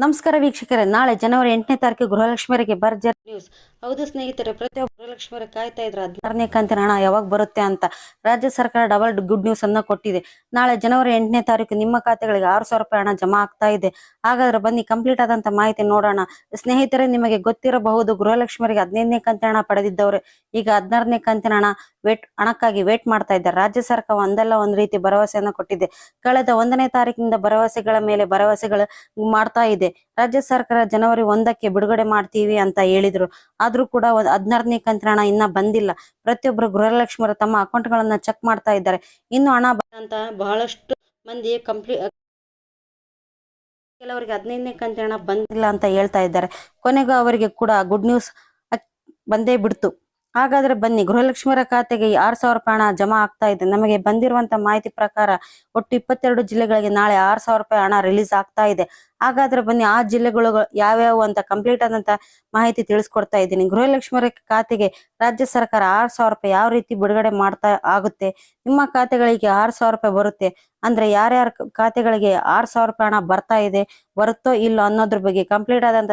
ನಮಸ್ಕಾರ ವೀಕ್ಷಕರೇ ನಾಳೆ ಜನವರಿ ಎಂಟನೇ ತಾರೀಕು ಗೃಹಲಕ್ಷ್ಮಿಯರಿಗೆ ಭರ್ಜರಿ ನ್ಯೂಸ್ ಹೌದು ಸ್ನೇಹಿತರೆ ಪ್ರತಿಯೊಬ್ಬ ಗೃಹಲಕ್ಷ್ಮಿಯರ ಕಾಯ್ತಾ ಇದ್ರು ಹದಿನಾರನೇ ಕಂತಿನ ಹಣ ಯಾವಾಗ ಬರುತ್ತೆ ಅಂತ. ರಾಜ್ಯ ಸರ್ಕಾರ ಡಬಲ್ ಗುಡ್ ನ್ಯೂಸ್ ಅನ್ನ ಕೊಟ್ಟಿದೆ. ನಾಳೆ ಜನವರಿ ಎಂಟನೇ ತಾರೀಕು ನಿಮ್ಮ ಖಾತೆಗಳಿಗೆ ಆರು ಸಾವಿರ ರೂಪಾಯಿ ಹಣ ಜಮಾ ಆಗ್ತಾ ಇದೆ. ಹಾಗಾದ್ರೆ ಬನ್ನಿ ಕಂಪ್ಲೀಟ್ ಆದಂತ ಮಾಹಿತಿ ನೋಡೋಣ. ಸ್ನೇಹಿತರೆ, ನಿಮಗೆ ಗೊತ್ತಿರಬಹುದು ಗೃಹಲಕ್ಷ್ಮರಿಗೆ ಹದಿನೈದನೇ ಕಂತಿನ ಹಣ ಪಡೆದಿದ್ದವರು. ಈಗ ಹದಿನಾರನೇ ಕಂತಿನ ಹಣ ವೇಟ್ ಹಣಕ್ಕಾಗಿ ವೇಟ್ ಮಾಡ್ತಾ ಇದ್ದಾರೆ. ರಾಜ್ಯ ಸರ್ಕಾರ ಒಂದಲ್ಲ ಒಂದು ರೀತಿ ಭರವಸೆಯನ್ನು ಕೊಟ್ಟಿದೆ. ಕಳೆದ ಒಂದನೇ ತಾರೀಕಿನಿಂದ ಭರವಸೆಗಳ ಮೇಲೆ ಭರವಸೆಗಳು ಮಾಡ್ತಾ ಇದೆ. ರಾಜ್ಯ ಸರ್ಕಾರ ಜನವರಿ ಒಂದಕ್ಕೆ ಬಿಡುಗಡೆ ಮಾಡ್ತೀವಿ ಅಂತ ಹೇಳಿದ್ರು. ಆದ್ರೂ ಕೂಡ ಹದಿನಾರನೇ ಕಂತಿನ ಹಣ ಇನ್ನ ಬಂದಿಲ್ಲ. ಪ್ರತಿಯೊಬ್ಬರು ಗೃಹಲಕ್ಷ್ಮಿಯರು ತಮ್ಮ ಅಕೌಂಟ್ ಗಳನ್ನ ಚೆಕ್ ಮಾಡ್ತಾ ಇದ್ದಾರೆ. ಇನ್ನು ಹಣ ಅಂತ ಬಹಳಷ್ಟು ಮಂದಿ ಕಂಪ್ಲೀಟ್ ಕೆಲವರಿಗೆ ಹದಿನೈದನೇ ಕಂತಿನ ಹಣ ಬಂದಿಲ್ಲ ಅಂತ ಹೇಳ್ತಾ ಇದ್ದಾರೆ. ಕೊನೆಗೂ ಅವರಿಗೆ ಕೂಡ ಗುಡ್ ನ್ಯೂಸ್ ಬಂದೇ ಬಿಡ್ತು. ಹಾಗಾದ್ರೆ ಬನ್ನಿ, ಗೃಹಲಕ್ಷ್ಮಿಯರ ಖಾತೆಗೆ ಆರ್ ಸಾವಿರ ರೂಪಾಯಿ ಹಣ ಜಮಾ ಆಗ್ತಾ ಇದೆ. ನಮಗೆ ಬಂದಿರುವಂತ ಮಾಹಿತಿ ಪ್ರಕಾರ ಒಟ್ಟು ಇಪ್ಪತ್ತೆರಡು ಜಿಲ್ಲೆಗಳಿಗೆ ನಾಳೆ ಆರ್ ಸಾವಿರ ರೂಪಾಯಿ ಹಣ ರಿಲೀಸ್ ಆಗ್ತಾ ಇದೆ. ಹಾಗಾದ್ರೆ ಬನ್ನಿ, ಆ ಜಿಲ್ಲೆಗಳು ಯಾವ್ಯಾವು ಅಂತ ಕಂಪ್ಲೀಟ್ ಆದಂತ ಮಾಹಿತಿ ತಿಳಿಸ್ಕೊಡ್ತಾ ಇದ್ದೀನಿ. ಗೃಹಲಕ್ಷ್ಮಿಯರ ಖಾತೆಗೆ ರಾಜ್ಯ ಸರ್ಕಾರ ಆರ್ ಸಾವಿರ ರೂಪಾಯಿ ಯಾವ ರೀತಿ ಬಿಡುಗಡೆ ಮಾಡ್ತಾ ಆಗುತ್ತೆ, ನಿಮ್ಮ ಖಾತೆಗಳಿಗೆ ಆರ್ ಸಾವಿರ ರೂಪಾಯಿ ಬರುತ್ತೆ, ಅಂದ್ರೆ ಯಾರ್ಯಾರ ಖಾತೆಗಳಿಗೆ ಆರ್ ಸಾವಿರ ರೂಪಾಯಿ ಹಣ ಬರ್ತಾ ಇದೆ, ಬರುತ್ತೋ ಇಲ್ಲೋ ಅನ್ನೋದ್ರ ಬಗ್ಗೆ ಕಂಪ್ಲೀಟ್ ಆದಂತ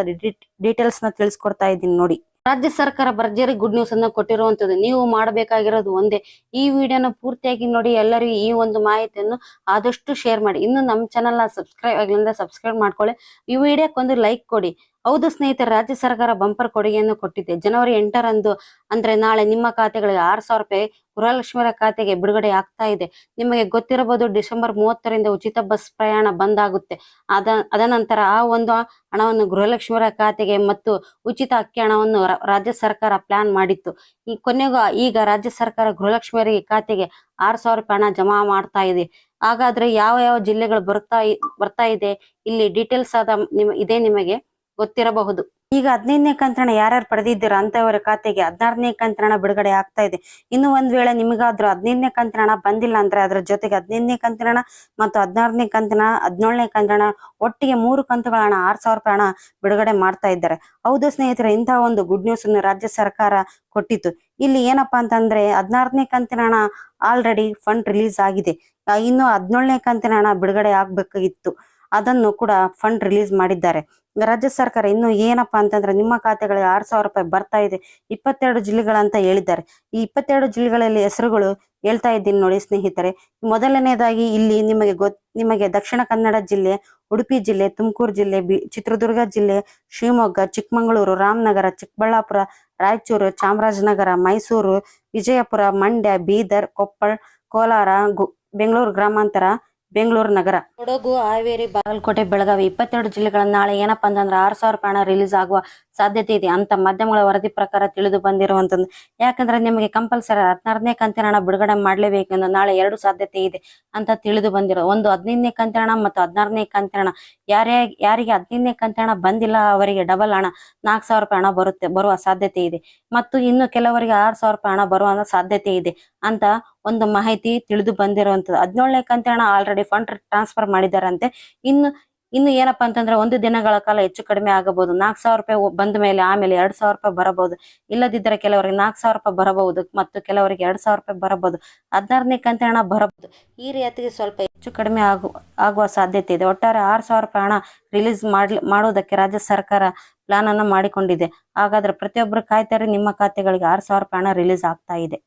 ಡೀಟೇಲ್ಸ್ನ ತಿಳಿಸ್ಕೊಡ್ತಾ ಇದ್ದೀನಿ ನೋಡಿ. ರಾಜ್ಯ ಸರ್ಕಾರ ಭರ್ಜರಿ ಗುಡ್ ನ್ಯೂಸ್ ಅನ್ನ ಕೊಟ್ಟಿರುವಂತದ್ದು ನೀವು ಮಾಡಬೇಕಾಗಿರೋದು ಒಂದೇ. ಈ ವಿಡಿಯೋನ ಪೂರ್ತಿಯಾಗಿ ನೋಡಿ, ಎಲ್ಲರಿಗೂ ಈ ಒಂದು ಮಾಹಿತಿಯನ್ನು ಆದಷ್ಟು ಶೇರ್ ಮಾಡಿ. ಇನ್ನು ನಮ್ಮ ನ ಸಬ್ಸ್ಕ್ರೈಬ್ ಆಗ್ಲಿಂದ ಸಬ್ಸ್ಕ್ರೈಬ್ ಮಾಡ್ಕೊಳ್ಳಿ. ಈ ವಿಡಿಯೋಕ್ಕೊಂದು ಲೈಕ್ ಕೊಡಿ. ಹೌದು ಸ್ನೇಹಿತರೆ, ರಾಜ್ಯ ಸರ್ಕಾರ ಬಂಪರ್ ಕೊಡುಗೆಯನ್ನು ಕೊಟ್ಟಿದೆ. ಜನವರಿ ಎಂಟರಂದು ಅಂದ್ರೆ ನಾಳೆ ನಿಮ್ಮ ಖಾತೆಗಳಿಗೆ ಆರ್ ಸಾವಿರ ರೂಪಾಯಿ ಗೃಹಲಕ್ಷ್ಮಿಯರ ಖಾತೆಗೆ ಬಿಡುಗಡೆ ಆಗ್ತಾ ಇದೆ. ನಿಮಗೆ ಗೊತ್ತಿರಬಹುದು ಡಿಸೆಂಬರ್ ಮೂವತ್ತರಿಂದ ಉಚಿತ ಬಸ್ ಪ್ರಯಾಣ ಬಂದ್ ಆಗುತ್ತೆ ಅದ ಅದನಂತರ ಆ ಒಂದು ಹಣವನ್ನು ಗೃಹಲಕ್ಷ್ಮಿಯರ ಖಾತೆಗೆ ಮತ್ತು ಉಚಿತ ಅಕ್ಕಿ ಹಣವನ್ನು ರಾಜ್ಯ ಸರ್ಕಾರ ಪ್ಲಾನ್ ಮಾಡಿತ್ತು. ಈ ಕೊನೆಗೂ ಈಗ ರಾಜ್ಯ ಸರ್ಕಾರ ಗೃಹಲಕ್ಷ್ಮಿಯರಿಗೆ ಖಾತೆಗೆ ಆರ್ ಸಾವಿರ ರೂಪಾಯಿ ಹಣ ಜಮಾ ಮಾಡ್ತಾ ಇದೆ. ಹಾಗಾದ್ರೆ ಯಾವ ಯಾವ ಜಿಲ್ಲೆಗಳು ಬರ್ತಾ ಬರ್ತಾ ಇದೆ? ಇಲ್ಲಿ ಡೀಟೇಲ್ಸ್ ಆದ ನಿಮ್, ಇದೆ ನಿಮಗೆ. ಗೊತ್ತಿರಬಹುದು. ಈಗ ಹದಿನೈದನೇ ಕಂತ್ರಣ ಯಾರ್ಯಾರು ಪಡೆದಿದ್ದೀರಾ ಅಂತವರ ಖಾತೆಗೆ ಹದಿನಾರನೇ ಕಂತ್ರಣ ಬಿಡುಗಡೆ ಆಗ್ತಾ ಇದೆ. ಇನ್ನು ಒಂದ್ ವೇಳೆ ನಿಮಗಾದ್ರೂ ಹದಿನೈದನೇ ಕಂತ್ರಣ ಬಂದಿಲ್ಲ ಅಂದ್ರೆ ಅದ್ರ ಜೊತೆಗೆ ಹದಿನೈದನೇ ಕಂತ್ರಣ ಮತ್ತು ಹದಿನಾರನೇ ಕಂತ್ರಣ, ಹದಿನೇಳನೇ ಕಂತ್ರಣ, ಒಟ್ಟಿಗೆ ಮೂರು ಕಂತುಗಳ ಹಣ, ಆರ್ ಸಾವಿರ ರೂಪಾಯಿ ಹಣ ಬಿಡುಗಡೆ ಮಾಡ್ತಾ ಇದ್ದಾರೆ. ಹೌದು ಸ್ನೇಹಿತರೆ ಇಂತಹ ಒಂದು ಗುಡ್ ನ್ಯೂಸ್ ಅನ್ನು ರಾಜ್ಯ ಸರ್ಕಾರ ಕೊಟ್ಟಿತ್ತು. ಇಲ್ಲಿ ಏನಪ್ಪಾ ಅಂತಂದ್ರೆ ಹದಿನಾರನೇ ಕಂತಿನ ಆಲ್ರೆಡಿ ಫಂಡ್ ರಿಲೀಸ್ ಆಗಿದೆ. ಇನ್ನು ಹದಿನೇಳನೇ ಕಂತಿನ ಹಣ ಬಿಡುಗಡೆ ಆಗ್ಬೇಕಾಗಿತ್ತು ಅದನ್ನು ಕೂಡ ಫಂಡ್ ರಿಲೀಸ್ ಮಾಡಿದ್ದಾರೆ. ರಾಜ್ಯ ಸರ್ಕಾರ ಇನ್ನು ಏನಪ್ಪಾ ಅಂತಂದ್ರೆ ನಿಮ್ಮ ಖಾತೆಗಳಿಗೆ ಆರ್ ಸಾವಿರ ರೂಪಾಯಿ ಬರ್ತಾ ಇದೆ. ಇಪ್ಪತ್ತೆರಡು ಜಿಲ್ಲೆಗಳಂತ ಹೇಳಿದ್ದಾರೆ. ಈ ಇಪ್ಪತ್ತೆರಡು ಜಿಲ್ಲೆಗಳಲ್ಲಿ ಹೆಸರುಗಳು ಹೇಳ್ತಾ ಇದ್ದೀನಿ ನೋಡಿ ಸ್ನೇಹಿತರೆ. ಮೊದಲನೇದಾಗಿ ಇಲ್ಲಿ ನಿಮಗೆ ಗೊತ್, ನಿಮಗೆ ದಕ್ಷಿಣ ಕನ್ನಡ ಜಿಲ್ಲೆ, ಉಡುಪಿ ಜಿಲ್ಲೆ, ತುಮಕೂರು ಜಿಲ್ಲೆ, ಬಿ, ಚಿತ್ರದುರ್ಗ ಜಿಲ್ಲೆ, ಶಿವಮೊಗ್ಗ, ಚಿಕ್ಕಮಗಳೂರು, ರಾಮನಗರ, ಚಿಕ್ಕಬಳ್ಳಾಪುರ, ರಾಯಚೂರು, ಚಾಮರಾಜನಗರ, ಮೈಸೂರು, ವಿಜಯಪುರ, ಮಂಡ್ಯ, ಬೀದರ್, ಕೊಪ್ಪಳ, ಕೋಲಾರ ಬೆಂಗಳೂರು ಗ್ರಾಮಾಂತರ ಬೆಂಗಳೂರು ನಗರ. ಕೊಡಗು, ಹಾವೇರಿ, ಬಾಗಲಕೋಟೆ, ಬೆಳಗಾವಿ ಇಪ್ಪತ್ತೆರಡು ಜಿಲ್ಲೆಗಳ ನಾಳೆ ಏನಪ್ಪ ಅಂತಂದ್ರೆ ಆರ್ ಸಾವಿರ ರೂಪಾಯಿ ರಿಲೀಸ್ ಆಗುವ ಸಾಧ್ಯತೆ ಇದೆ. ಅಂತ ಮಾಧ್ಯಮಗಳ ವರದಿ ಪ್ರಕಾರ ತಿಳಿದು ಬಂದಿರುವಂತದ್ದು. ಯಾಕಂದ್ರೆ ನಿಮಗೆ ಕಂಪಲ್ಸರಿ ಹದಿನಾರನೇ ಕಂತಿನ ಹಣ ಬಿಡುಗಡೆ ಮಾಡಲೇಬೇಕೆಂದು ನಾಳೆ ಎರಡು ಸಾಧ್ಯತೆ ಇದೆ ಅಂತ ತಿಳಿದು ಬಂದಿರೋ ಒಂದು ಹದಿನೈದನೇ ಕಂತಿನ ಹಣ ಮತ್ತು ಹದಿನಾರನೇ ಕಂತಿನ ಹಣ. ಯಾರೇ, ಯಾರಿಗೆ ಹದಿನೈದನೇ ಕಂತಿನ ಹಣ ಬಂದಿಲ್ಲ ಅವರಿಗೆ ಡಬಲ್ ಹಣ. ನಾಲ್ಕು ಸಾವಿರ ರೂಪಾಯಿ ಹಣ ಬರುತ್ತೆ, ಬರುವ ಸಾಧ್ಯತೆ ಇದೆ. ಮತ್ತು ಇನ್ನು ಕೆಲವರಿಗೆ ಆರ್ ಸಾವಿರ ರೂಪಾಯಿ ಹಣ ಬರುವ ಸಾಧ್ಯತೆ ಇದೆ ಅಂತ ಒಂದು ಮಾಹಿತಿ ತಿಳಿದು ಬಂದಿರುವಂತದ್ದು. ಹದಿನೇಳನೇ ಕಂತಿನ ಹಣ ಆಲ್ರೆಡಿ ಫಂಡ್ ಟ್ರಾನ್ಸ್ಫರ್ ಮಾಡಿದಾರಂತೆ ಇನ್ನು ಇನ್ನು ಏನಪ್ಪಾ ಅಂತಂದ್ರೆ ಒಂದು ದಿನಗಳ ಕಾಲ ಹೆಚ್ಚು ಕಡಿಮೆ ಆಗಬಹುದು. ನಾಲ್ಕು ಸಾವಿರ ರೂಪಾಯಿ ಬಂದ ಮೇಲೆ ಆಮೇಲೆ ಎರಡ್ ಸಾವಿರ ರೂಪಾಯಿ ಬರಬಹುದು. ಇಲ್ಲದಿದ್ದರೆ ಕೆಲವರಿಗೆ ನಾಲ್ಕು ಸಾವಿರ ರೂಪಾಯಿ ಬರಬಹುದು ಮತ್ತು ಕೆಲವರಿಗೆ ಎರಡ್ ಸಾವಿರ ರೂಪಾಯಿ ಬರಬಹುದು. ಹದಿನಾರನೇ ಕಂತಿನ ಹಣ ಬರಬಹುದು. ಈ ರೀತಿಗೆ ಸ್ವಲ್ಪ ಹೆಚ್ಚು ಕಡಿಮೆ ಆಗು ಆಗುವ ಸಾಧ್ಯತೆ ಇದೆ. ಒಟ್ಟಾರೆ ಆರ್ ಸಾವಿರ ರೂಪಾಯಿ ಹಣ ರಿಲೀಸ್ ಮಾಡ್ಲಿ ಮಾಡೋದಕ್ಕೆ ರಾಜ್ಯ ಸರ್ಕಾರ ಪ್ಲಾನ್ ಅನ್ನು ಮಾಡಿಕೊಂಡಿದೆ. ಹಾಗಾದ್ರೆ ಪ್ರತಿಯೊಬ್ಬರು ಕಾಯ್ತಾರೆ ನಿಮ್ಮ ಖಾತೆಗಳಿಗೆ ಆರ್ ಸಾವಿರ ರೂಪಾಯಿ ಹಣ ರಿಲೀಸ್ ಆಗ್ತಾ ಇದೆ.